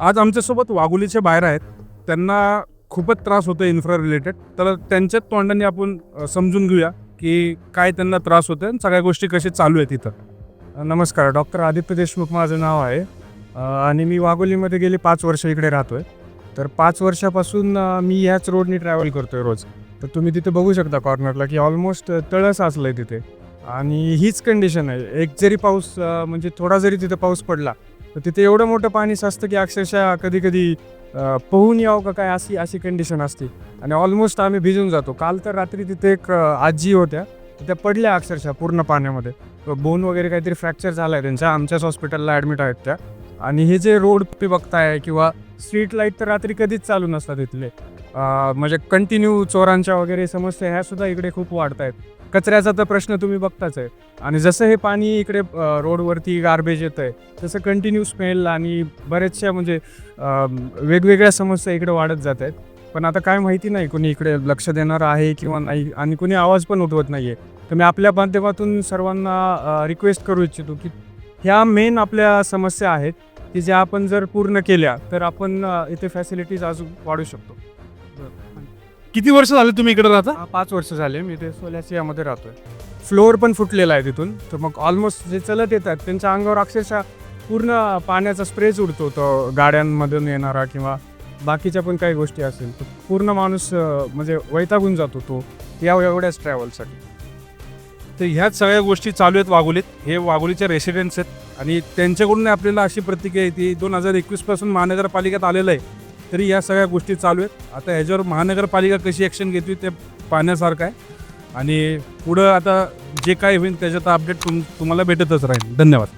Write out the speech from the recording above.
आज आमच्यासोबत वाघोलीचे बाहेर आहेत. त्यांना खूपच त्रास होतो इन्फ्रा रिलेटेड तर त्यांच्याच तोंडाने आपण समजून घेऊया की काय त्यांना त्रास होतो आणि सगळ्या गोष्टी कशा चालू आहेत इथं. नमस्कार. डॉक्टर आदित्य देशमुख माझं नाव आहे. आणि मी वाघोलीमध्ये गेली पाच वर्ष इकडे राहतो आहे तर पाच वर्षापासून मी ह्याच रोडनी ट्रॅव्हल करतो आहे रोज. तर तुम्ही तिथे बघू शकता कॉर्नरला की ऑलमोस्ट तळं साचलं आहे तिथे. आणि हीच कंडिशन आहे. एक जरी पाऊस म्हणजे थोडा जरी तिथे पाऊस पडला तर तिथे एवढं मोठं पाणी साचतं की अक्षरशः कधी कधी पोहून यावं का काय अशी अशी कंडिशन असते. आणि ऑलमोस्ट आम्ही भिजून जातो. काल तर रात्री तिथे एक आजी होत्या. त्या पडल्या अक्षरशः पूर्ण पाण्यामध्ये. बोन वगैरे काहीतरी फ्रॅक्चर झाला आहे त्यांच्या आमच्याच हॉस्पिटलला ॲडमिट आहेत त्या. आणि हे जे रोड तुम्ही बघताय किंवा स्ट्रीट लाइट तर रात्री कधीच चालू नसतात इथले. म्हणजे कंटिन्यू चोरांच्या वगैरे समस्या ह्या सुद्धा इकडे खूप वाढत आहेत कचऱ्याचा तर प्रश्न तुम्ही बघताच आहे. आणि जसं हे पाणी इकडे रोडवरती गार्बेज येतं आहे तसं कंटिन्यू स्मेल आणि बऱ्याचशा म्हणजे वेगवेगळ्या समस्या इकडे वाढत जात आहेत पण आता काय माहिती नाही कोणी इकडे लक्ष देणार आहे किंवा नाही आणि कोणी आवाज पण उठवत नाही आहे तर मी आपल्या माध्यमातून सर्वांना रिक्वेस्ट करू इच्छितो की ह्या मेन आपल्या समस्या आहेत की ज्या आपण जर पूर्ण केल्या तर आपण इथे फॅसिलिटीज अजून वाढू शकतो. किती वर्ष झाले तुम्ही इकडे राहता? हा, पाच वर्ष झाले. मी ते सोल्यासियामध्ये राहतोय. फ्लोअर पण फुटलेला आहे तिथून. तर मग ऑलमोस्ट जे चलत येतात त्यांच्या अंगावर अक्षरशः पूर्ण पाण्याचा स्प्रेच उडतो तो गाड्यांमधून येणारा किंवा बाकीच्या पण काही गोष्टी असेल तर पूर्ण माणूस अ, म्हणजे वैतागून जातो तो या एवढ्याच ट्रॅव्हलसाठी तर ह्याच सगळ्या गोष्टी चालू आहेत वाघोलीत. हे वाघोलीचे रेसिडेंट्स आहेत. आणि त्यांच्याकडून आपल्याला अशी प्रतिक्रिया येते दोन हजार एकवीसपासून महानगरपालिकेत आलेलं आहे. तरी या सगळ्या गोष्टी चालू आहेत. आता ह्याच्यावर महानगरपालिका कशी ॲक्शन घेते ते पाहण्यासारखं आहे. आणि पुढं आता जे काय होईल त्याच्यात अपडेट तुम तुम्हाला भेटतच राहील. धन्यवाद.